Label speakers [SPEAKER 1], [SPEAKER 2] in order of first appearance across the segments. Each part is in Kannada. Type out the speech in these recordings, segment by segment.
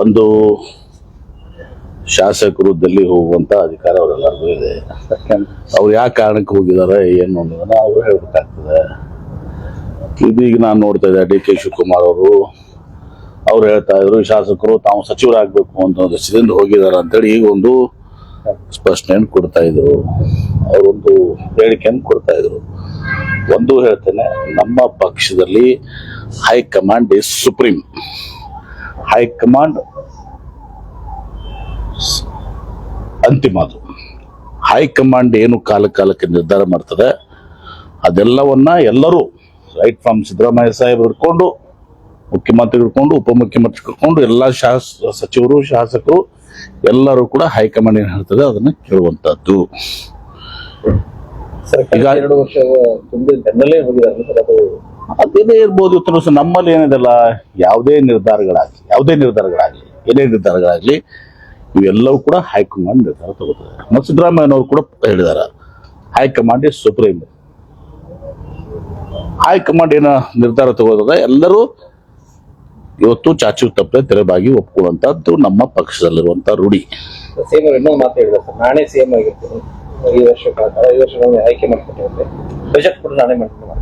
[SPEAKER 1] ಒಂದು ಶಾಸಕರು ದಲ್ಲಿ ಹೋಗುವಂತ ಅಧಿಕಾರ ಅವರೆಲ್ಲರಿಗೂ ಇದೆ. ಅವ್ರು ಯಾವ ಕಾರಣಕ್ಕೆ ಹೋಗಿದ್ದಾರೆ, ಏನು ಅನ್ನೋದನ್ನ ಅವ್ರು ಹೇಳ್ಬೇಕಾಗ್ತದೆ. ಇದೀಗ ನಾನು ನೋಡ್ತಾ ಇದ್ದೆ ಡಿ ಕೆ ಶಿವಕುಮಾರ್ ಅವರು. ಅವ್ರು ಹೇಳ್ತಾ ಇದ್ರು, ಶಾಸಕರು ತಾವು ಸಚಿವರಾಗಬೇಕು ಅಂತ ದೃಷ್ಟಿಯಿಂದ ಹೋಗಿದ್ದಾರೆ ಅಂತೇಳಿ ಈಗ ಒಂದು ಸ್ಪಷ್ಟನೆಯನ್ನು ಕೊಡ್ತಾ ಇದ್ರು. ಅವರೊಂದು ಹೇಳಿಕೆಯನ್ನು ಕೊಡ್ತಾ ಇದ್ರು. ಒಂದು ಹೇಳ್ತೇನೆ, ನಮ್ಮ ಪಕ್ಷದಲ್ಲಿ ಹೈಕಮಾಂಡ್ ಇಸ್ ಸುಪ್ರೀಂ ಹೈಕಮಾಂಡ್ ಅಂತಿಮ ಅದು. ಹೈಕಮಾಂಡ್ ಏನು ಕಾಲ ಕಾಲಕ್ಕೆ ನಿರ್ಧಾರ ಮಾಡ್ತದೆ? ಅದೆಲ್ಲವನ್ನ ಎಲ್ಲರೂ ರೈಟ್ ಫ್ರಮ್ ಸಿದ್ದರಾಮಯ್ಯ ಸಾಹೇಬ್ ಹಿಡ್ಕೊಂಡು ಮುಖ್ಯಮಂತ್ರಿ ಹಿಡ್ಕೊಂಡು ಉಪಮುಖ್ಯಮಂತ್ರಿ ಹಿಡ್ಕೊಂಡು ಎಲ್ಲ ಶಾಸ ಸಚಿವರು ಶಾಸಕರು ಎಲ್ಲರೂ ಕೂಡ ಹೈಕಮಾಂಡ್ ಏನು ಹೇಳ್ತದೆ? ಅದನ್ನ ಕೇಳುವಂತದ್ದು. ಈಗ-
[SPEAKER 2] ಎರಡು ವರ್ಷ ಬೆನ್ನಲ್ಲೇ ಹೋಗಿದ್ದಾರೆ.
[SPEAKER 1] ಅದೇನೇ ಇರ್ಬೋದು ಉತ್ತರ ನಮ್ಮಲ್ಲಿ ಏನಿದೆಲ್ಲ, ಯಾವುದೇ ನಿರ್ಧಾರಗಳಾಗಲಿ ಯಾವುದೇ ನಿರ್ಧಾರಗಳಾಗಲಿ, ಏನೇ ನಿರ್ಧಾರಗಳಾಗಲಿ, ಇವೆಲ್ಲವೂ ಕೂಡ ಹೈಕಮಾಂಡ್ ನಿರ್ಧಾರ ತಗೋತದೆ. ಮತ್ತು ಸಿದ್ದರಾಮಯ್ಯನವರು ಕೂಡ ಹೇಳಿದಾರ high command is supreme high command ಏನ ನಿರ್ಧಾರ ತಗೋತದ, ಎಲ್ಲರೂ ಇವತ್ತು ಚಾಚು ತಪ್ಪದೆ ತೆರವಾಗಿ ಒಪ್ಕೊಳ್ಳುವಂತದ್ದು ನಮ್ಮ ಪಕ್ಷದಲ್ಲಿರುವಂತ ರೂಢಿ.
[SPEAKER 2] ಸಿಎಂ ಇನ್ನೊಂದು ಮಾತು ಸರ್, ನಾನೇ ಸಿಎಂ ಆಗಿರ್ತೀನಿ. ಐದು ವರ್ಷ ಐದು ವರ್ಷ ಆಯ್ಕೆ ಮಾಡ್ಕೊಟ್ಟಿರುತ್ತೆ ಬಜೆಟ್ ಕೂಡ ನಾನೇ ಮಾಡ್ಕೊಂಡು ಮಾಡ್ತೀನಿ.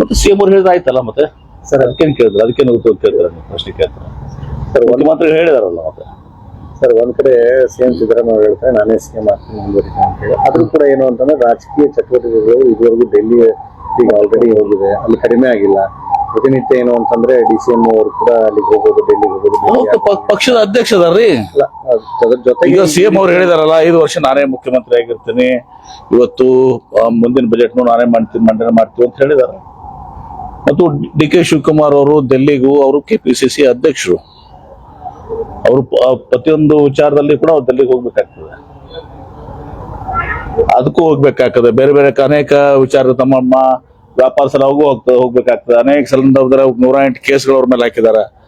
[SPEAKER 1] ಮತ್ತೆ ಸಿಎಂ ಅವ್ರು ಹೇಳಿದ್ರೆ ಆಯ್ತಲ್ಲ ಮತ್ತೆ? ಸರ್ ಅದಕ್ಕೇನು ಕೇಳಿದ್ರು? ಅದಕ್ಕೇನು ಉತ್ತರ ಕೇಳ್ತಾರೆ ನೀವು ಪ್ರಶ್ನೆ ಕೇಳ್ತಾರೆ
[SPEAKER 2] ಸರ್ ಒಂದು
[SPEAKER 1] ಮಾತ್ರ ಹೇಳಿದಾರಲ್ಲ ಮತ್ತೆ?
[SPEAKER 2] ಸರ್ ಒಂದ್ ಕಡೆ ಸಿಎಂ ಸಿದ್ದರಾಮಯ್ಯ ಹೇಳ್ತಾರೆ ನಾನೇ ಸಿಎಂ ಆಗ್ತೀನಿ ಮುಂದುವರಿತೀನಿ ಅಂತ ಹೇಳಿ. ಆದ್ರೂ ಕೂಡ ಏನು ಅಂತಂದ್ರೆ ರಾಜಕೀಯ ಚಟುವಟಿಕೆಗಳು ಇದುವರೆಗೂ ಡೆಲ್ಲಿ ಈಗ ಆಲ್ರೆಡಿ ಹೋಗಿದೆ. ಅಲ್ಲಿ ಕಡಿಮೆ ಆಗಿಲ್ಲ. ಪ್ರತಿನಿತ್ಯ ಏನು ಅಂತಂದ್ರೆ ಡಿ ಸಿ ಎಂ ಅವರು ಕೂಡ ಅಲ್ಲಿಗೆ ಹೋಗೋದು ಡೆಲ್ಲಿಗೆ ಹೋಗೋದು.
[SPEAKER 1] ಪಕ್ಷದ ಅಧ್ಯಕ್ಷ ಅದಾರ್ರಿ
[SPEAKER 2] ಅಲ್ಲ, ಅದ್ರ ಜೊತೆಗೆ
[SPEAKER 1] ಈಗ ಸಿಎಂ ಅವ್ರು ಹೇಳಿದಾರಲ್ಲ ಐದು ವರ್ಷ ನಾನೇ ಮುಖ್ಯಮಂತ್ರಿ ಆಗಿರ್ತೀನಿ. ಇವತ್ತು ಆ, ಮುಂದಿನ ಬಜೆಟ್ ನಾನೇ ಮಾಡ್ತೀನಿ ಮಂಡನೆ ಮಾಡ್ತೀವಿ ಅಂತ ಹೇಳಿದಾರೆ. ಮತ್ತು ಡಿ ಕೆ ಶಿವಕುಮಾರ್ ಅವರು ದೆಲ್ಲಿಗೂ ಅವರು ಕೆ ಪಿ ಸಿ ಸಿ ಅಧ್ಯಕ್ಷರು. ಅವರು ಪ್ರತಿಯೊಂದು ವಿಚಾರದಲ್ಲಿ ಕೂಡ ಅವ್ರು ದೆಲ್ಲಿಗೆ ಹೋಗ್ಬೇಕಾಗ್ತದೆ. ಅದಕ್ಕೂ ಹೋಗ್ಬೇಕಾಗ್ತದೆ. ಬೇರೆ ಬೇರೆ ಅನೇಕ ವಿಚಾರ ತಮ್ಮ ವ್ಯಾಪಾರ ಸಲುವಾಗೂ ಹೋಗ್ತದೆ ಹೋಗ್ಬೇಕಾಗ್ತದೆ. ಅನೇಕ ಸಲ ನೂರ ಎಂಟು ಕೇಸ್ಗಳು ಅವ್ರ ಮೇಲೆ ಹಾಕಿದ್ದಾರೆ.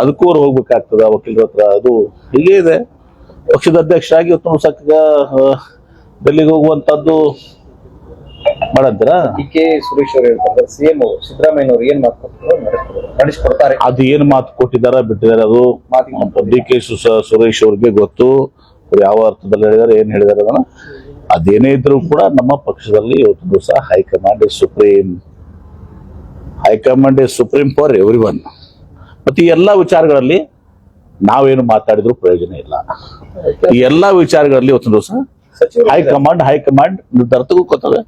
[SPEAKER 1] ಅದಕ್ಕೂ ಅವ್ರು ಹೋಗ್ಬೇಕಾಗ್ತದೆ ವಕೀಲರ ಹತ್ರ. ಅದು ಹೀಗೆ ಇದೆ. ಪಕ್ಷದ ಅಧ್ಯಕ್ಷರಾಗಿ ಇವತ್ತು ಸಕ್ಕ ಡೆಲ್ಲಿಗೆ ಹೋಗುವಂತದ್ದು
[SPEAKER 2] ಮಾಡಿದ್ರಾ ಕೆ ಸುರೇಶ್ ಅವರು ಹೇಳ್ತಾರೆ ಸಿಎಂ ಅವರು ಸಿದ್ದರಾಮಯ್ಯನವರು ಏನ್ ಮಾತುಕೊಡ್ತಾರೋ ನಡೆಸ್ಕೊಡ್ತಾರೆ.
[SPEAKER 1] ಅದು ಏನ್ ಮಾತು ಕೊಟ್ಟಿದ್ದಾರೆ ಬಿಟ್ಟಿದ್ದಾರೆ ಅದು ಡಿ ಕೆ ಸುರೇಶ್ ಅವ್ರಿಗೆ ಗೊತ್ತು. ಅವ್ರು ಯಾವ ಅರ್ಥದಲ್ಲಿ ಹೇಳಿದ್ದಾರೆ ಏನ್ ಹೇಳಿದಾರೆ ಅದನ್ನ. ಅದೇನೇ ಇದ್ರೂ ಕೂಡ ನಮ್ಮ ಪಕ್ಷದಲ್ಲಿ ಇವತ್ತು ದಿವಸ high command is supreme high command is supreme for every one ಮತ್ತೆ ಈ ಎಲ್ಲಾ ವಿಚಾರಗಳಲ್ಲಿ ನಾವೇನು ಮಾತಾಡಿದ್ರು ಪ್ರಯೋಜನ ಇಲ್ಲ. ಈ ಎಲ್ಲಾ ವಿಚಾರಗಳಲ್ಲಿ ಒಂದು ದಿವಸ ಹೈಕಮಾಂಡ್ ಹೈಕಮಾಂಡ್ ನಿರ್ಧಾರ ತಗೋತವೆ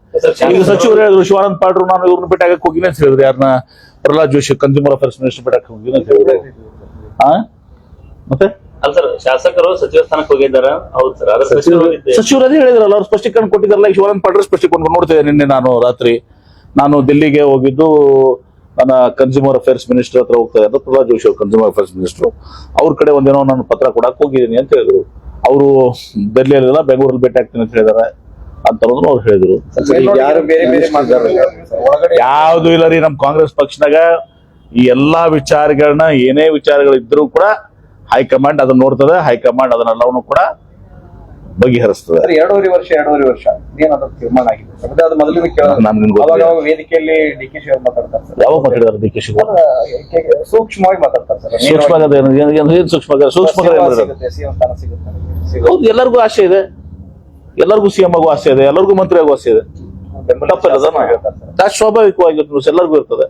[SPEAKER 1] ಈಗ ಸಚಿವರು ಹೇಳಿದ್ರು ಶಿವಾನಂದ ಪಾಟ್ರು ನಾನು ಇವ್ರನ್ನ ಬಿಟ್ಟಾಗ ಹೋಗಿನಿ ಅಂತ ಹೇಳಿದ್ರು. ಯಾರನ್ನ? Prahlad Joshi consumer affairs minister ಬಿಟ್ಟಾಗ ಹೋಗಿನಿ ಅಂತ ಹೇಳಿದ್ರು. ಆ? ಮತ್ತೆ?
[SPEAKER 3] ಶಾಸಕರು ಸಚಿವ ಸ್ಥಾನಕ್ಕೆ ಹೋಗಿದ್ದಾರೆ? ಸಚಿವರು
[SPEAKER 1] ಅದೇ ಹೇಳಿದ್ರಲ್ಲ ಅವ್ರು ಸ್ಪಷ್ಟೀಕರಣ ಕೊಟ್ಟಿದ್ರಲ್ಲ ಶಿವಾನಂದ ಪಾಟ್ರು ಸ್ಪಷ್ಟೀಕರಣ ನೋಡ್ತಿದ್ದೆ ನಿನ್ನೆ ನಾನು ರಾತ್ರಿ. ನಾನು ದಿಲ್ಲಿಗೆ ಹೋಗಿದ್ದು ನನ್ನ ಕನ್ಸ್ಯೂಮರ್ ಅಫೇರ್ಸ್ ಮಿನಿಸ್ಟರ್ ಹತ್ರ ಹೋಗ್ತಾರೆ. ಅಂತ ಪ್ರಹ್ಲಾದ್ ಜೋಶಿ ಅವರು ಕನ್ಸ್ಯೂಮರ್ ಅಫೇರ್ಸ್ ಮಿನಿಸ್ಟರ್ ಅವ್ರ ಕಡೆ ಒಂದೇನೋ ನಾನು ಪತ್ರ ಕೊಡಕ್ಕೆ ಹೋಗಿದ್ದೀನಿ ಅಂತ ಹೇಳಿದ್ರು. ಅವರು ಡೆಲ್ಲಿಯಲ್ಲೆಲ್ಲ ಬೆಂಗಳೂರಲ್ಲಿ ಭೇಟಿ ಆಗ್ತೀನಿ ಅಂತ ಹೇಳಿದಾರೆ ಅಂತ ಅವ್ರು ಹೇಳಿದ್ರು. ಯಾವ್ದು ಇಲ್ಲ ರೀ ನಮ್ ಕಾಂಗ್ರೆಸ್ ಪಕ್ಷನಾಗ ಈ ಎಲ್ಲಾ ವಿಚಾರಗಳನ್ನ ಏನೇ ವಿಚಾರಗಳಿದ್ರು ಕೂಡ ಹೈಕಮಾಂಡ್ ಅದನ್ನ ನೋಡ್ತದೆ ಹೈಕಮಾಂಡ್ ಅದನ್ನೆಲ್ಲವನ್ನು ಕೂಡ ಬಗೆಹರಿಸ್ತದೆ.
[SPEAKER 2] ಸರ್ ಎರಡೂವರೆ ವರ್ಷ ಎರಡೂವರೆ ವರ್ಷ ಏನಾದ್ರು ತೀರ್ಮಾನ ಆಗಿದೆ ಸರ್? ಅದೇ ಅದು ಮೊದಲಿನ
[SPEAKER 1] ನಮ್ಗೆ ಗೊತ್ತಿಲ್ಲ.
[SPEAKER 2] ಅವಾಗ ಅವಾಗ ವೇದಿಕೆಯಲ್ಲಿ ಡಿ ಕೆ ಶಿವರ್ ಮಾತಾಡ್ತಾರೆ ಸರ್.
[SPEAKER 1] ಯಾವಾಗ ಮಾತಾಡಿದಾರೆ ಡಿ ಕೆ ಶಿವಕುಮಾರ್
[SPEAKER 2] ಸೂಕ್ಷ್ಮವಾಗಿ ಮಾತಾಡ್ತಾರೆ ಸರ್.
[SPEAKER 1] ಸೂಕ್ಷ್ಮ ಸೂಕ್ಷ್ಮ ಸೂಕ್ಷ್ಮ. ಹೌದು ಎಲ್ಲರಿಗೂ ಆಸೆ ಇದೆ. ಎಲ್ಲರಿಗೂ ಸಿಎಂ ಆಗೋ ಆಸೆ ಇದೆ ಎಲ್ಲರಿಗೂ ಮಂತ್ರಿ ಆಗುವ ಆಸೆ ಇದೆ. ತಪ್ಪಿಲ್ಲ
[SPEAKER 2] ಶಾಸಕರು ಸರ್.
[SPEAKER 1] ಅದು ಸ್ವಾಭಾವಿಕವಾಗಿರುತ್ತೆ ಎಲ್ಲರಿಗೂ ಇರ್ತದೆ.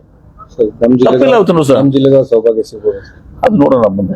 [SPEAKER 1] ತಪ್ಪಿಲ್ಲ ಸರ್.
[SPEAKER 2] ನಮ್ಮ ಜಿಲ್ಲೆಗೆ ಸೌಭಾಗ್ಯ ಸಿಗ್ಬೋದು.
[SPEAKER 1] ಅದು ನೋಡೋಣ
[SPEAKER 2] ಮುಂದೆ.